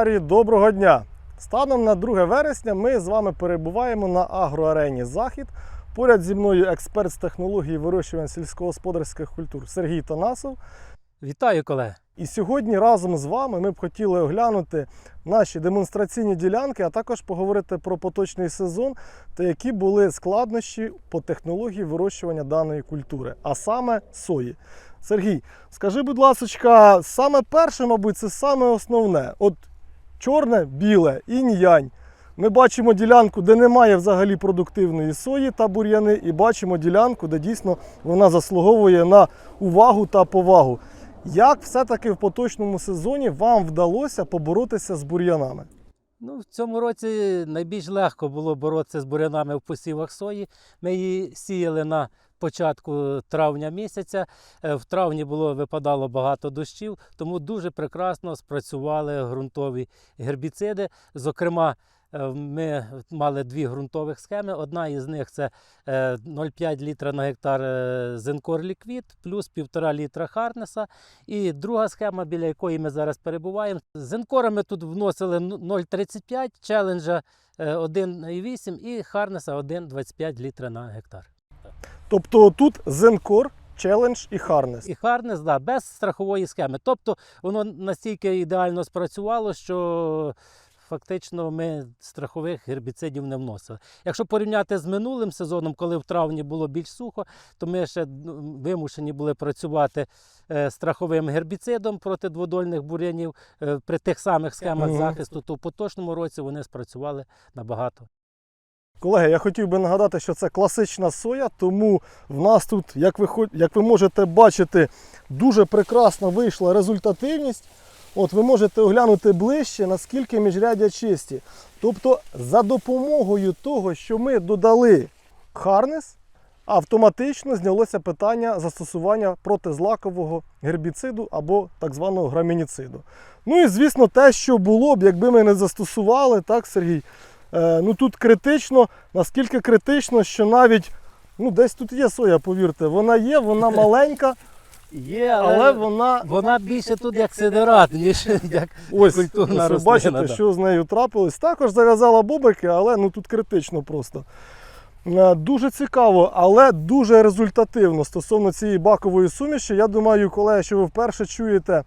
аграрії, доброго дня! Станом на 2 вересня ми з вами перебуваємо на агроарені Захід. Поряд зі мною експерт з технології вирощування сільськогосподарських культур Сергій Танасов. Вітаю, колеги! І сьогодні разом з вами ми б хотіли оглянути наші демонстраційні ділянки, а також поговорити про поточний сезон та які були складнощі по технології вирощування даної культури, а саме сої. Сергій, скажи, будь ласка, саме перше, мабуть, це саме основне. От чорне, біле, інь-янь. Ми бачимо ділянку, де немає взагалі продуктивної сої та бур'яни, і бачимо ділянку, де дійсно вона заслуговує на увагу та повагу. Як все-таки в поточному сезоні вам вдалося поборотися з бур'янами? Ну, в цьому році найбільш легко було боротися з бурянами в посівах сої. Ми її сіяли на початку травня місяця. Е, В травні було випадало багато дощів, тому дуже прекрасно спрацювали ґрунтові гербіциди. Зокрема, е, ми мали дві ґрунтових схеми. Одна із них це е, 0,5 літра на гектар е, Зенкор Ліквід, плюс 1,5 літра Харнеса. І друга схема, біля якої ми зараз перебуваємо. З Енкора тут вносили 0,35, челенджа е, 1,8 і Харнеса 1,25 літра на гектар. Тобто тут Зенкор, Челендж і Харнес. І Харнес, да, без страхової схеми. Тобто воно настільки ідеально спрацювало, що фактично ми страхових гербіцидів не вносили. Якщо порівняти з минулим сезоном, коли в травні було більш сухо, то ми ще вимушені були працювати е, страховим гербіцидом проти дводольних бур'янів е, при тих самих схемах захисту, то в поточному році вони спрацювали набагато. Колеги, я хотів би нагадати, що це класична соя, тому в нас тут, як ви, як ви можете бачити, дуже прекрасно вийшла результативність. От ви можете оглянути ближче, наскільки міжрядя чисті. Тобто, за допомогою того, що ми додали харнес, автоматично знялося питання застосування протизлакового гербіциду або так званого грамініциду. Ну і звісно, те, що було б, якби ми не застосували, так, Сергій? Е, ну тут критично, наскільки критично, що навіть ну, десь тут є соя, повірте, вона є, вона маленька, Є, але вона вона більше тут як сидерат, ніж як ось, культурна ось ви бачите, що з нею трапилось. Також зав'язала бобики, але ну тут критично просто. Е, Дуже цікаво, але дуже результативно стосовно цієї бакової суміші. Я думаю, колеги, що ви вперше чуєте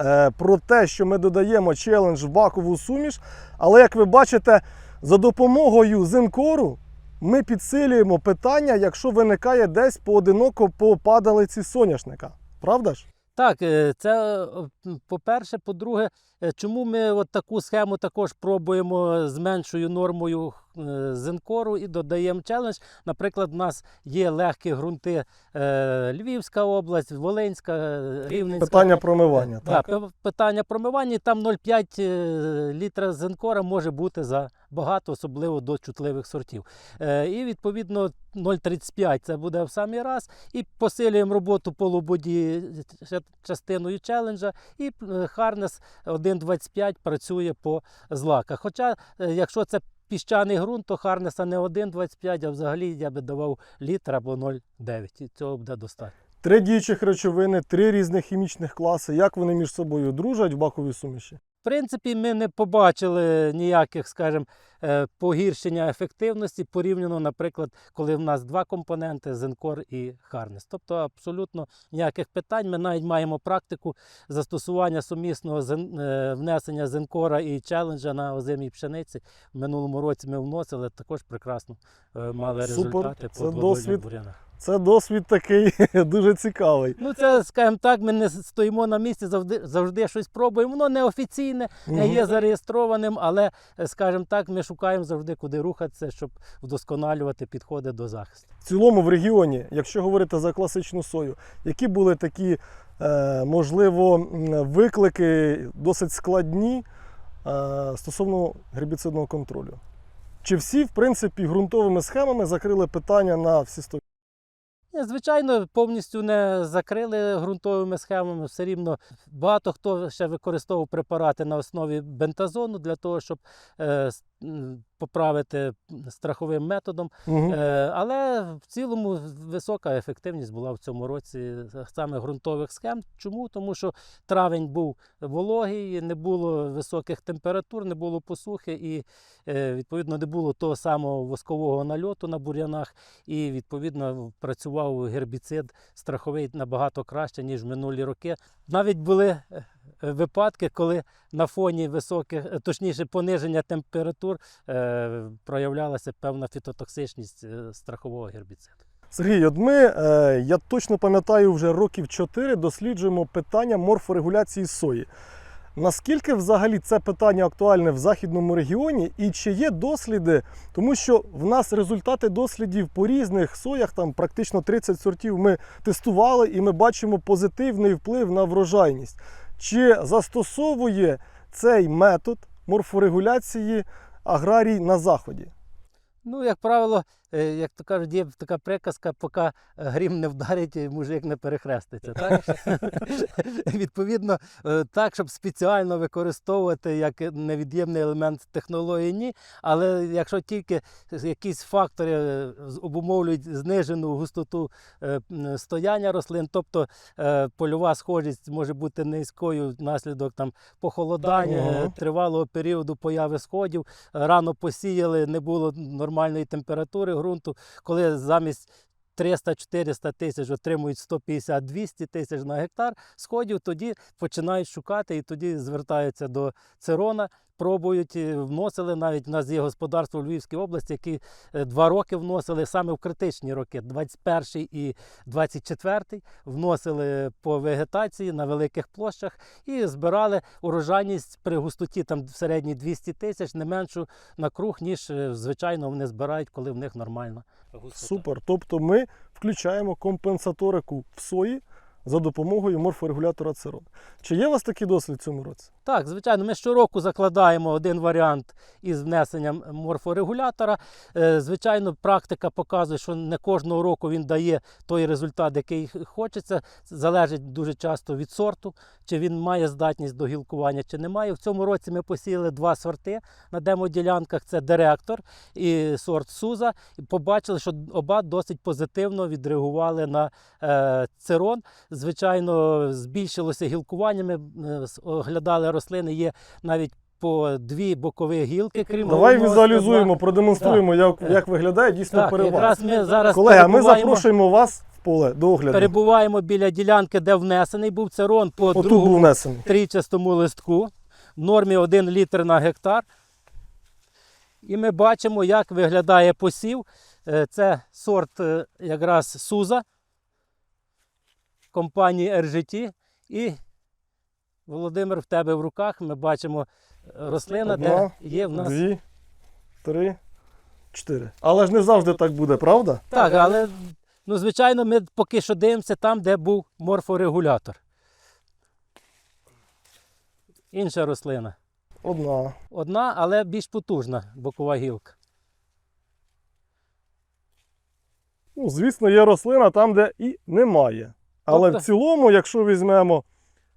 е, про те, що ми додаємо челендж в бакову суміш. Але як ви бачите, за допомогою зенкору ми підсилюємо питання, якщо виникає десь поодиноко по падалиці соняшника. Правда ж? Так, е, це е, по-перше, по-друге, е, чому ми от таку схему також пробуємо з меншою нормою зенкору і додаємо челендж. Наприклад, у нас є легкі ґрунти е, Львівська область, Волинська, е, Рівненська. Питання промивання. Так, пи- питання промивання, там 0,5 е, літра зенкора може бути за багато, особливо до чутливих сортів. Е, І відповідно 0,35 це буде в самий раз. І посилюємо роботу по лободі ще частиною челенджа. І е, Харнес 1,25 працює по злаках. Хоча, е, якщо це піщаний ґрунт, то Харнеса не 1,25, а взагалі я би давав літр або 0,9. І цього буде достатньо. Три діючих речовини, три різних хімічних класи. Як вони між собою дружать в баковій суміші? Принципі, ми не побачили ніяких, скажімо, е, погіршення ефективності порівняно, наприклад, коли в нас два компоненти Зенкор і Харнес. Тобто абсолютно ніяких питань. Ми навіть маємо практику застосування сумісного е, внесення Зенкора і челенджа на озимій пшениці. В минулому році ми вносили, також прекрасно е, мали результати Це по дводольних бурянах. Це досвід такий дуже цікавий. Ну, це, скажімо так, ми не стоїмо на місці, завжди, завжди щось пробуємо. Воно неофіційне, не є зареєстрованим, але, е, скажімо так, ми шукаємо завжди, куди рухатися, щоб вдосконалювати підходи до захисту. В цілому в регіоні, якщо говорити за класичну сою, які були такі, е, можливо, виклики досить складні е, стосовно гербіцидного контролю? Чи всі, в принципі, ґрунтовими схемами закрили питання на всі 100%? Звичайно, повністю не закрили ґрунтовими схемами. Все рівно багато хто ще використовував препарати на основі бентазону для того, щоб е, поправити страховим методом. Угу. Е, Але в цілому висока ефективність була в цьому році е, саме ґрунтових схем. Чому? Тому що травень був вологий, не було високих температур, не було посухи, і е, відповідно не було того самого воскового нальоту на бур'янах. І відповідно працював гербіцид страховий набагато краще ніж в минулі роки. Навіть були е, випадки, коли на фоні високих, е, точніше пониження температур, е, проявлялася певна фітотоксичність е, страхового гербіциду. Сергій, от ми, я точно пам'ятаю, вже років 4 досліджуємо питання морфорегуляції сої. Наскільки взагалі це питання актуальне в західному регіоні і чи є досліди, тому що в нас результати дослідів по різних соях, там практично 30 сортів ми тестували і ми бачимо позитивний вплив на врожайність. Чи застосовує цей метод морфорегуляції аграрій на заході? Ну, як правило, як то кажуть, є така приказка, поки грім не вдарить, мужик не перехреститься. Так? Відповідно, е, так, щоб спеціально використовувати як невід'ємний елемент технології, ні. Але якщо тільки якісь фактори е, обумовлюють знижену густоту е, стояння рослин, тобто е, польова схожість може бути низькою внаслідок там похолодання, Так. е, тривалого періоду появи сходів, рано посіяли, не було нормальної температури ґрунту, коли замість 300-400 тисяч отримують 150-200 тисяч на гектар сходів, тоді починають шукати і тоді звертаються до Цирона, пробують, е, вносили навіть у нас є господарство у Львівській області, які е, два роки вносили саме в критичні роки, 21 і 24 вносили по вегетації на великих площах і збирали урожайність при густоті там в середній 200 тисяч, не меншу на круг, ніж е, звичайно вони збирають, коли в них нормальна. Супер. Тобто ми включаємо компенсаторику в сої за допомогою морфорегулятора Церон. Чи є у вас такий досвід в цьому році? Так, звичайно, ми щороку закладаємо один варіант із внесенням морфорегулятора. Е, Звичайно, практика показує, що не кожного року він дає той результат, який хочеться. Залежить дуже часто від сорту, чи він має здатність до гілкування, чи не має. В цьому році ми посіяли два сорти на демоділянках: це директор і сорт Суза. І побачили, що оба досить позитивно відреагували на е, цирон. Звичайно, збільшилося гілкування. Ми е, оглядали рослини, є навіть по дві бокові гілки, крім Давай головного візуалізуємо, стебла. продемонструємо, як, як виглядає дійсно Так, перевага. якраз ми зараз Колеги, а ми перебуваємо, запрошуємо вас в поле до огляду. перебуваємо біля ділянки, де внесений був цирон по Отут був другому внесений. трійчастому листку в нормі 1 літр на гектар. І ми бачимо, як виглядає посів. Е, Це сорт е, якраз Суза компанії RGT. І Володимир, в тебе в руках ми бачимо е, рослина, Одна, де є в нас. Дві, три, чотири. Але ж не завжди так буде, правда? Так, але ну, звичайно, ми поки що дивимося там, де був морфорегулятор. Інша рослина. Одна. Одна, але більш потужна бокова гілка. Ну, звісно, є рослина там, де і немає. Але Тобто- в цілому, якщо візьмемо,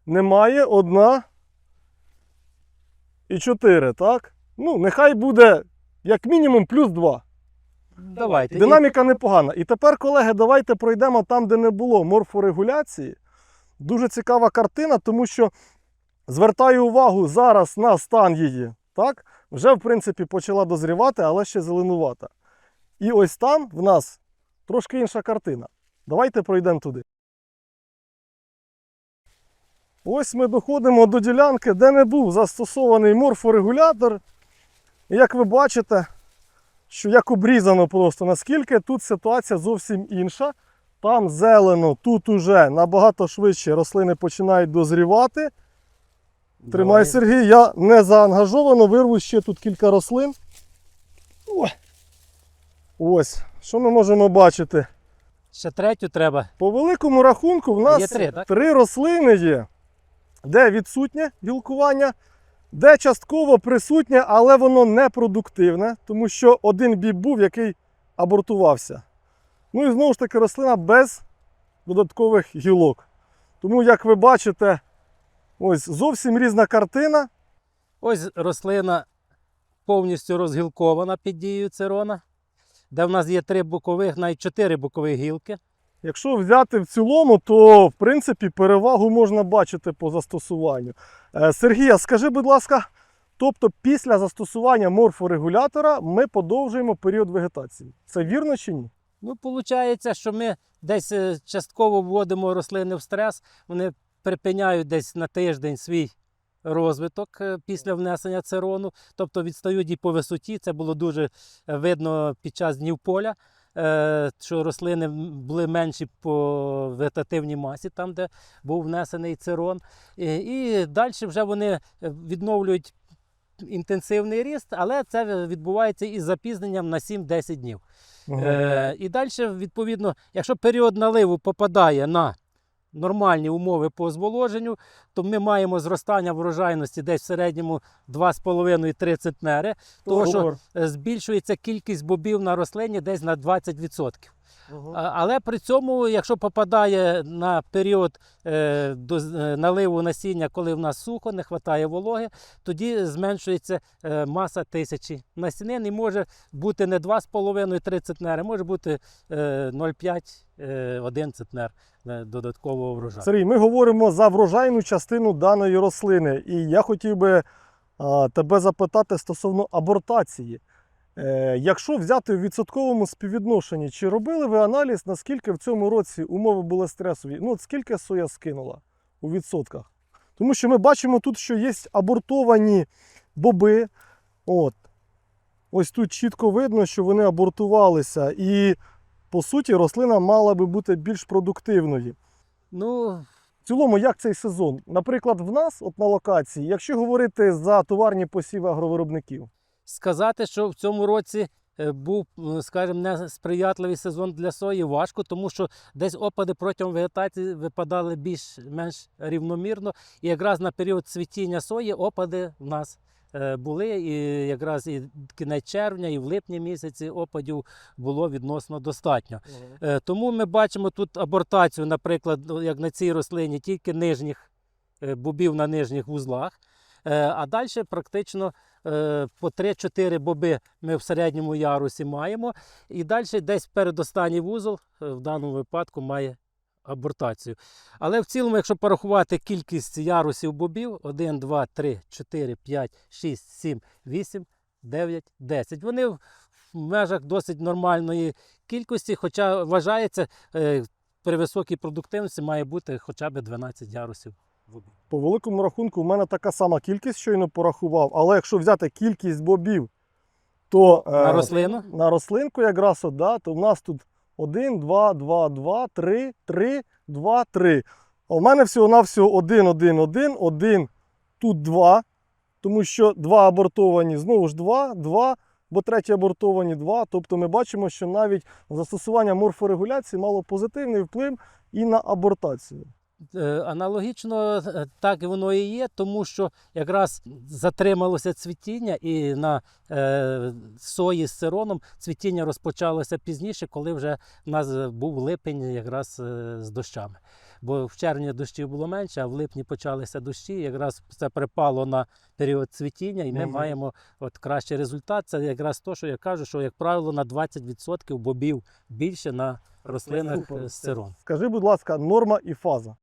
немає одна і чотири, так? Ну, нехай буде як мінімум плюс два. Давайте. Динаміка непогана. І тепер, колеги, давайте пройдемо там, де не було морфорегуляції. Дуже цікава картина, тому що звертаю увагу зараз на стан її. Так? Вже, в принципі, почала дозрівати, але ще зеленувата. І ось там в нас трошки інша картина. Давайте пройдемо туди. Ось ми доходимо до ділянки, де не був застосований морфорегулятор. І як ви бачите, що як обрізано просто, наскільки тут ситуація зовсім інша. Там зелено, тут уже набагато швидше рослини починають дозрівати. Тримай, Сергій, я не заангажовано, вирву ще тут кілька рослин. О. Ось, що ми можемо бачити? Ще третю треба. По великому рахунку в нас Є три, так? три рослини є, де відсутнє гілкування, де частково присутнє, але воно не продуктивне, тому що один біб був, який абортувався. Ну і знову ж таки рослина без додаткових гілок. Тому, як ви бачите, ось зовсім різна картина. Ось рослина повністю розгілкована під дією цирона, де в нас є три бокових, навіть чотири бокових гілки. Якщо взяти в цілому, то в принципі перевагу можна бачити по застосуванню. Е, Сергія, скажи, будь ласка, тобто після застосування морфорегулятора ми подовжуємо період вегетації. Це вірно чи ні? Ну, виходить, що ми десь е, частково вводимо рослини в стрес, вони припиняють десь на тиждень свій розвиток е, після внесення церону, тобто відстають і по висоті. Це було дуже видно під час днів поля. Е, Що рослини були менші по вегетативній масі, там, де був внесений цирон. І, далі вже вони е, відновлюють інтенсивний ріст, але це відбувається із запізненням на 7-10 днів. Угу. і далі, відповідно, якщо період наливу попадає на нормальні умови по зволоженню, то ми маємо зростання врожайності десь в середньому 2,5-3 центнери, тому що е, збільшується кількість бобів на рослині десь на 20%. Але при цьому, якщо попадає на період е, до, е, наливу насіння, коли в нас сухо, не вистачає вологи, тоді зменшується е, маса тисячі насінин і може бути не 2,5-3 центнери, може бути е, 0,5-1 центнер додаткового врожаю. Сергій, ми говоримо за врожайну частину даної рослини. І я хотів би тебе запитати стосовно абортації. Е, якщо взяти в відсотковому співвідношенні, чи робили ви аналіз, наскільки в цьому році умови були стресові? Ну, от скільки соя скинула у відсотках? Тому що ми бачимо тут, що є абортовані боби. От. Ось тут чітко видно, що вони абортувалися. І, по суті, рослина мала би бути більш продуктивною. Ну, В цілому, як цей сезон? Наприклад, в нас, от на локації, якщо говорити за товарні посіви агровиробників, сказати, що в цьому році е, був, скажімо, несприятливий сезон для сої, важко, тому що десь опади протягом вегетації випадали більш-менш рівномірно. І якраз на період цвітіння сої опади в нас е, були. І якраз і кінець червня, і в липні місяці опадів було відносно достатньо. Е, Тому ми бачимо тут абортацію, наприклад, ну, як на цій рослині, тільки нижніх е, бобів на нижніх вузлах. Е, А далі практично е, по 3-4 боби ми в середньому ярусі маємо. І далі десь передостанній вузол е, в даному випадку має абортацію. Але в цілому, якщо порахувати кількість ярусів бобів, 1, 2, 3, 4, 5, 6, 7, 8, 9, 10. Вони в межах досить нормальної кількості, хоча вважається, е, при високій продуктивності має бути хоча б 12 ярусів. По великому рахунку, в мене така сама кількість щойно порахував. Але якщо взяти кількість бобів, то е, На рослину на рослинку якраз от, да, то в нас тут 1, 2, 2, 2, 3, 3, 2, 3. А в мене всього-навсього 1, 1, 1, 1, тут 2, тому що 2 абортовані, знову ж 2, 2, бо треті абортовані 2. Тобто ми бачимо, що навіть застосування морфорегуляції мало позитивний вплив і на абортацію. Е, Аналогічно е, так воно і є, тому що якраз затрималося цвітіння, і на е, сої з сироном цвітіння розпочалося пізніше, коли вже в нас був липень якраз е, з дощами. Бо в червні дощів було менше, а в липні почалися дощі. Якраз це припало на період цвітіння, і ми Мгм. маємо от кращий результат. Це якраз те, що я кажу, що як правило на 20% бобів більше на рослинах з сироном. Скажи, будь ласка, норма і фаза.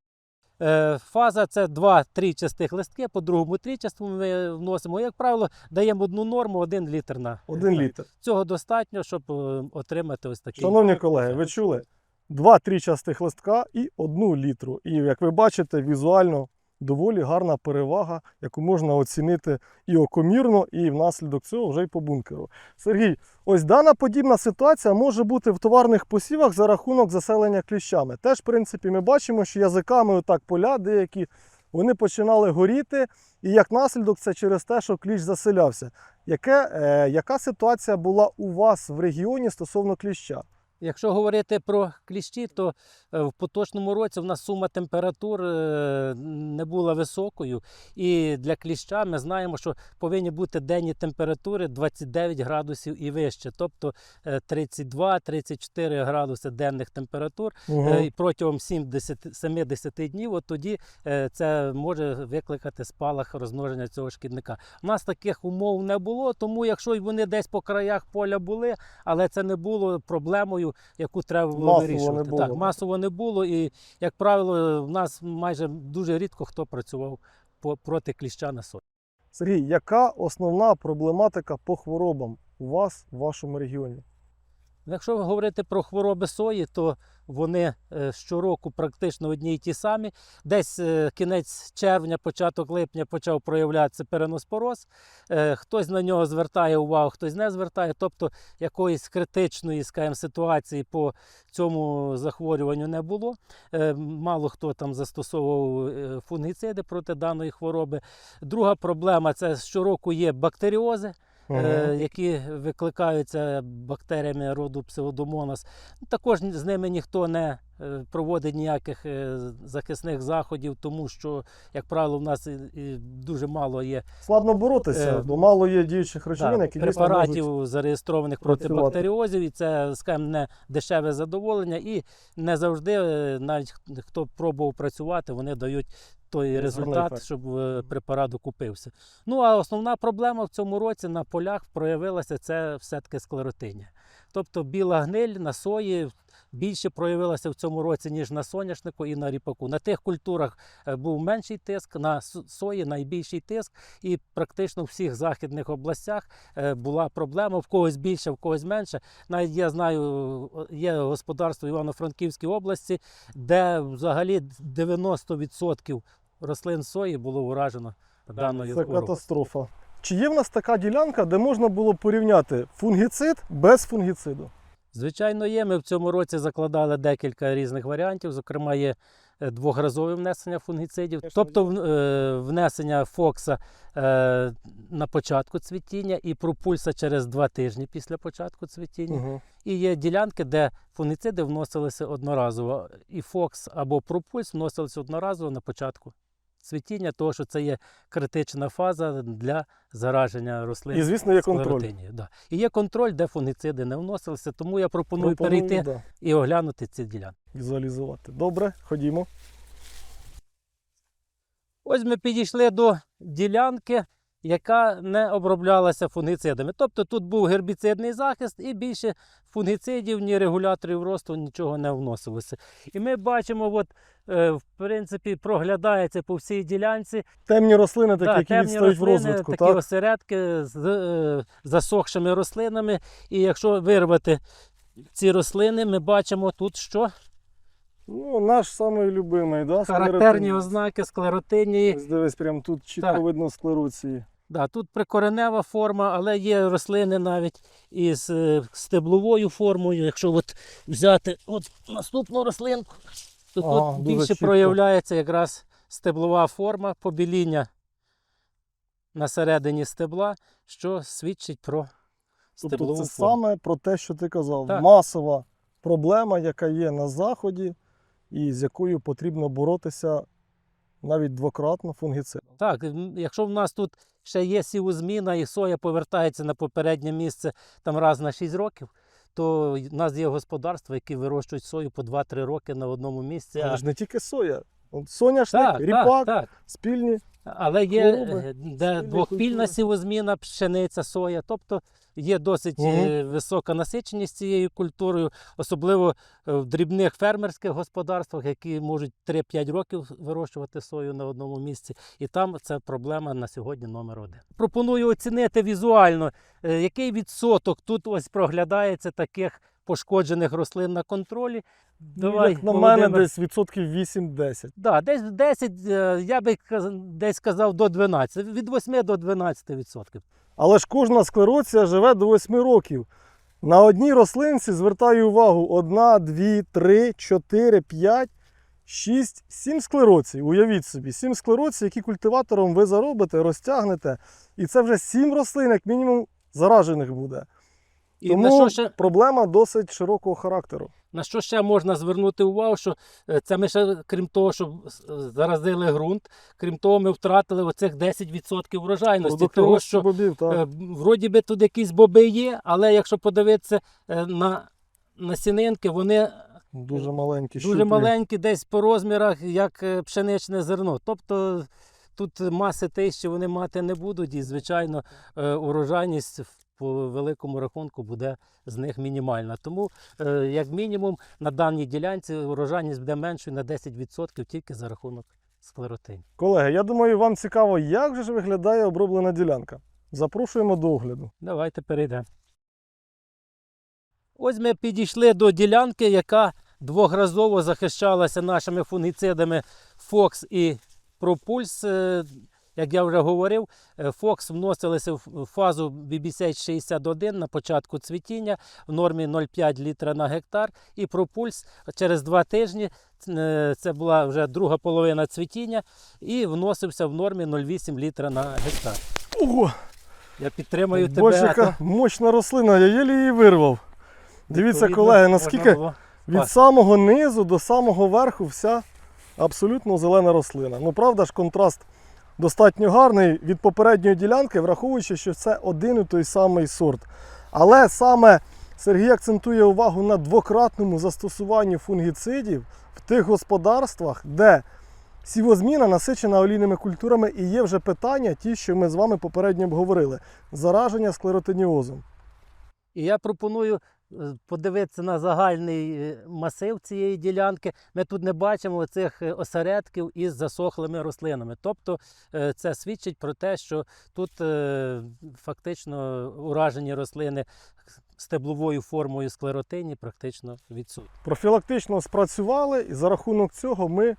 Е, Фаза це два частих листки, по другому трічасту ми вносимо. Як правило, даємо одну норму, один літр на Один літр. Цього достатньо, щоб е, отримати ось такий. Шановні колеги, ви чули? Два частих листка і одну літру. І як ви бачите, візуально доволі гарна перевага, яку можна оцінити і окомірно, і внаслідок цього вже й по бункеру. Сергій, ось дана подібна ситуація може бути в товарних посівах за рахунок заселення кліщами. Теж, в принципі, ми бачимо, що язиками отак поля деякі вони починали горіти, і як наслідок це через те, що кліщ заселявся. Яке, е, яка ситуація була у вас в регіоні стосовно кліща? Якщо говорити про кліщі, то е, в поточному році в нас сума температур е, не була високою. І для кліща ми знаємо, що повинні бути денні температури 29 градусів і вище, тобто е, 32-34 градуси денних температур Угу. Е, і протягом 70 днів, от тоді е, це може викликати спалах розмноження цього шкідника. У нас таких умов не було, тому якщо вони десь по краях поля були, але це не було проблемою, яку треба було Масово не вирішувати. було. Так, масово не було, і як правило, в нас майже дуже рідко хто працював проти кліща на сої. Сергій, яка основна проблематика по хворобам у вас в вашому регіоні? Якщо говорити про хвороби сої, то вони е, щороку практично одні й ті самі. Десь е, кінець червня, початок липня почав проявлятися переноспороз. Е, Хтось на нього звертає увагу, хтось не звертає. Тобто якоїсь критичної скажімо, ситуації по цьому захворюванню не було. Мало хто там застосовував фунгіциди проти даної хвороби. Друга проблема це щороку є бактеріози е, які викликаються бактеріями роду псевдомонас. Також з ними ніхто не проводить ніяких е, захисних заходів, тому що, як правило, в нас дуже мало є Складно боротися, Е, бо мало є діючих речовин, які можуть... препаратів, зареєстрованих проти бактеріозів, і це, скажімо, не дешеве задоволення. І не завжди, е, навіть хто пробував працювати, вони дають той результат, щоб е, препарат окупився. Ну а основна проблема в цьому році на полях проявилася це все-таки склеротинія. Тобто біла гниль на сої більше проявилася в цьому році, ніж на соняшнику і на ріпаку. На тих культурах е, був менший тиск, на сої найбільший тиск, і практично в всіх західних областях е, була проблема. В когось більше, в когось менше. Навіть я знаю, є господарство Івано-Франківській області, де взагалі 90% рослин сої було уражено даною Це катастрофа. Чи є в нас така ділянка, де можна було порівняти фунгіцид без фунгіциду? Звичайно, є. Ми в цьому році закладали декілька різних варіантів. Зокрема, є е, двохразове внесення фунгіцидів, тобто е, внесення фокса е, на початку цвітіння і пропульса через два тижні після початку цвітіння. Угу. І є ділянки, де фунгіциди вносилися одноразово. І фокс або пропульс вносилися одноразово на початку цвітіння, тому що це є критична фаза для зараження рослин. І, звісно, є контроль. Да. І є контроль, де фунгіциди не вносилися, тому я пропоную, Пропоную, перейти да, і оглянути ці ділянки. візуалізувати. Добре, ходімо. Ось ми підійшли до ділянки, яка не оброблялася фунгіцидами. Тобто тут був гербіцидний захист і більше фунгіцидів, ні регуляторів росту, нічого не вносилося. І ми бачимо, от, е, в принципі, проглядається по всій ділянці Темні рослини, такі, Да, які темні відстають в розвитку. такі Так? осередки з е, засохшими рослинами. І якщо вирвати ці рослини, ми бачимо тут що? Ну, наш самий любимий, да? Характерні ознаки склеротинії. Ось дивись, прям тут чітко Так. видно склеруції. Да, тут прикоренева форма, але є рослини навіть із е, стебловою формою. Якщо от взяти от наступну рослинку, то Ага, тут більше чітко. проявляється якраз стеблова форма, побіління на середині стебла, що свідчить про Тобто це форму. саме про те, що ти казав. Так. Масова проблема, яка є на заході, і з якою потрібно боротися навіть двократно фунгіцидом. Так, якщо в нас тут ще є сівозміна і соя повертається на попереднє місце там раз на 6 років, то в нас є господарства, які вирощують сою по 2-3 роки на одному місці. Але а- ж не тільки соя. От соняшник, Так, ріпак, так, так. спільні. Але є хвороби, е, де двохпільна сівозміна, пшениця, соя. Тобто є досить е, висока насиченість цією культурою, особливо е, в дрібних фермерських господарствах, які можуть 3-5 років вирощувати сою на одному місці. І там це проблема на сьогодні номер один. Пропоную оцінити візуально, який відсоток тут ось проглядається таких пошкоджених рослин на контролі. Ну, Як на мене, десь відсотків 8-10. Да, десь 10, е, я би десь казав до 12, від 8 до 12 відсотків. Але ж кожна склероція живе до 8 років. На одній рослинці звертаю увагу: одна, дві, три, чотири, п'ять, шість, сім склероцій. Уявіть собі, сім склероцій, які культиватором ви заробите, розтягнете. І це вже сім рослин, як мінімум, заражених буде. І Тому на що ще проблема досить широкого характеру. На що ще можна звернути увагу, що е, це ми ще, крім того, що е, заразили ґрунт, крім того, ми втратили оцих 10% врожайності. Того, що бобів, так. е, вроді би тут якісь боби є, але якщо подивитися на насінинки, вони дуже маленькі. дуже щуплі. маленькі, десь по розмірах, як пшеничне зерно. Тобто тут маси тисячі вони мати не будуть, і, звичайно, урожайність по великому рахунку буде з них мінімальна. Тому, е, як мінімум, на даній ділянці урожайність буде меншою на 10% тільки за рахунок склеротинів. Колеги, я думаю, вам цікаво, як же ж виглядає оброблена ділянка. Запрошуємо до огляду. Давайте перейдемо. Ось ми підійшли до ділянки, яка двохразово захищалася нашими фунгіцидами Fox і Propulse. Е, Як я вже говорив, е, Fox вносилися в фазу BBC 61 на початку цвітіння в нормі 0,5 літра на гектар. І Propulse через два тижні, е, це була вже друга половина цвітіння, і вносився в нормі 0,8 літра на гектар. Ого! Я підтримую тебе. Боже, яка мощна рослина, я єлі її вирвав. Дивіться, колеги, наскільки від самого низу до самого верху вся абсолютно зелена рослина. Ну, правда ж, контраст достатньо гарний від попередньої ділянки, враховуючи, що це один і той самий сорт. Але саме Сергій акцентує увагу на двократному застосуванні фунгіцидів в тих господарствах, де сівозміна насичена олійними культурами і є вже питання, ті, що ми з вами попередньо обговорили: зараження склеротиніозом. І я пропоную подивитися на загальний е, масив цієї ділянки. Ми тут не бачимо цих осередків із засохлими рослинами. Тобто е, це свідчить про те, що тут е, фактично уражені рослини стебловою формою склеротині практично відсутні. Профілактично спрацювали, і за рахунок цього ми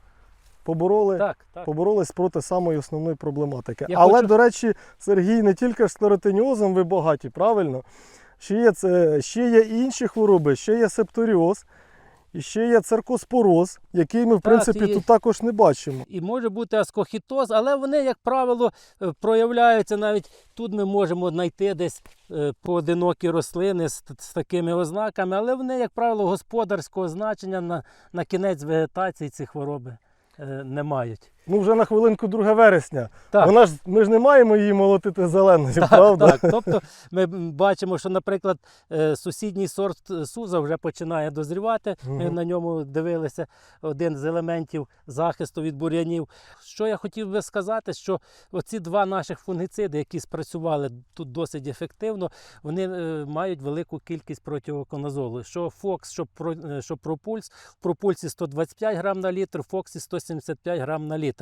побороли Так, так. поборолись проти самої основної проблематики. Я Але, хочу- до речі, Сергій, не тільки ж склеротиніозом ви багаті, правильно? Ще є, ще є інші хвороби, ще є септоріоз, і ще є церкоспороз, який ми, в Так, принципі, і- тут також не бачимо. І може бути аскохітоз, але вони, як правило, е, проявляються навіть тут ми можемо знайти десь е, поодинокі рослини з, з такими ознаками, але вони, як правило, господарського значення на, на кінець вегетації ці хвороби е, не мають. Ну, вже на хвилинку 2 вересня. Так. Вона ж, ми ж не маємо її молотити зеленою, Так, правда? так. Тобто ми бачимо, що, наприклад, е, сусідній сорт Суза вже починає дозрівати. Ми на ньому дивилися один з елементів захисту від бур'янів. Що я хотів би сказати, що оці два наших фунгіциди, які спрацювали тут досить ефективно, вони е, мають велику кількість противоконазолу. Що Фокс, що, про, е, що Пропульс. В Пропульсі 125 грам на літр, в Фоксі 175 грам на літр.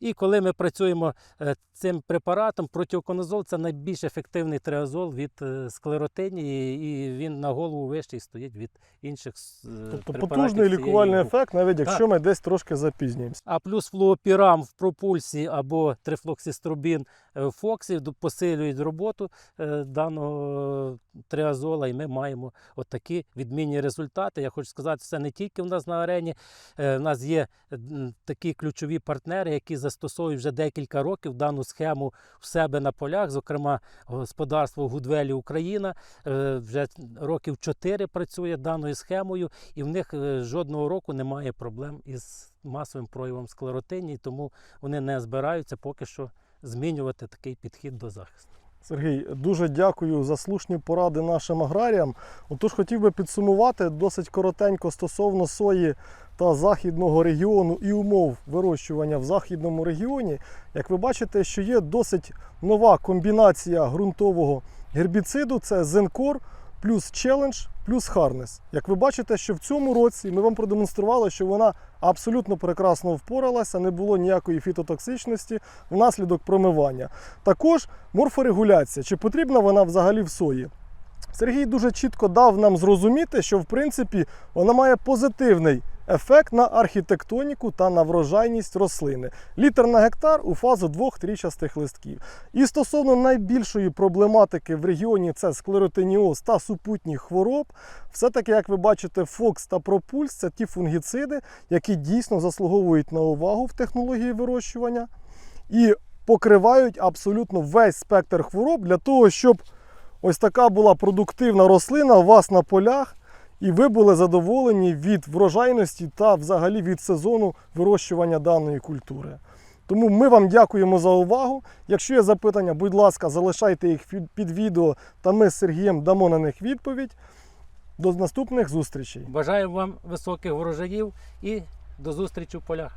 І коли ми працюємо е, цим препаратом, протиоконазол це найбільш ефективний триазол від е, склеротині, і він на голову вищий стоїть від інших е, Тобто препаратів потужний лікувальний групи. ефект, навіть якщо Так. ми десь трошки запізнюємося. А плюс флуопірам в пропульсі або трифлоксистробін е, в Фоксі посилюють роботу даного триазола, і ми маємо от такі відмінні результати. Я хочу сказати, це не тільки в нас на арені. В нас є такі ключові партнери, які застосовують вже декілька років дану схему в себе на полях, зокрема господарство Гудвелі Україна. е, Вже років чотири працює даною схемою, і в них е, жодного року немає проблем із масовим проявом склеротині, тому вони не збираються поки що змінювати такий підхід до захисту. Сергій, дуже дякую за слушні поради нашим аграріям. Отож, хотів би підсумувати досить коротенько стосовно сої та західного регіону і умов вирощування в західному регіоні. Як ви бачите, що є досить нова комбінація ґрунтового гербіциду це Зенкор плюс челендж плюс Харнес. Як ви бачите, що в цьому році ми вам продемонстрували, що вона абсолютно прекрасно впоралася, не було ніякої фітотоксичності внаслідок промивання. Також морфорегуляція, чи потрібна вона взагалі в сої? Сергій дуже чітко дав нам зрозуміти, що в принципі вона має позитивний ефект на архітектоніку та на врожайність рослини. Літр на гектар у фазу двох трічастих листків. І стосовно найбільшої проблематики в регіоні це склеротиніоз та супутніх хвороб. Все-таки, як ви бачите, Фокс та Пропульс це ті фунгіциди, які дійсно заслуговують на увагу в технології вирощування і покривають абсолютно весь спектр хвороб для того, щоб ось така була продуктивна рослина у вас на полях, і ви були задоволені від врожайності та взагалі від сезону вирощування даної культури. Тому ми вам дякуємо за увагу. Якщо є запитання, будь ласка, залишайте їх під- відео, та ми з Сергієм дамо на них відповідь. До наступних зустрічей. Бажаю вам високих врожаїв і до зустрічі в полях.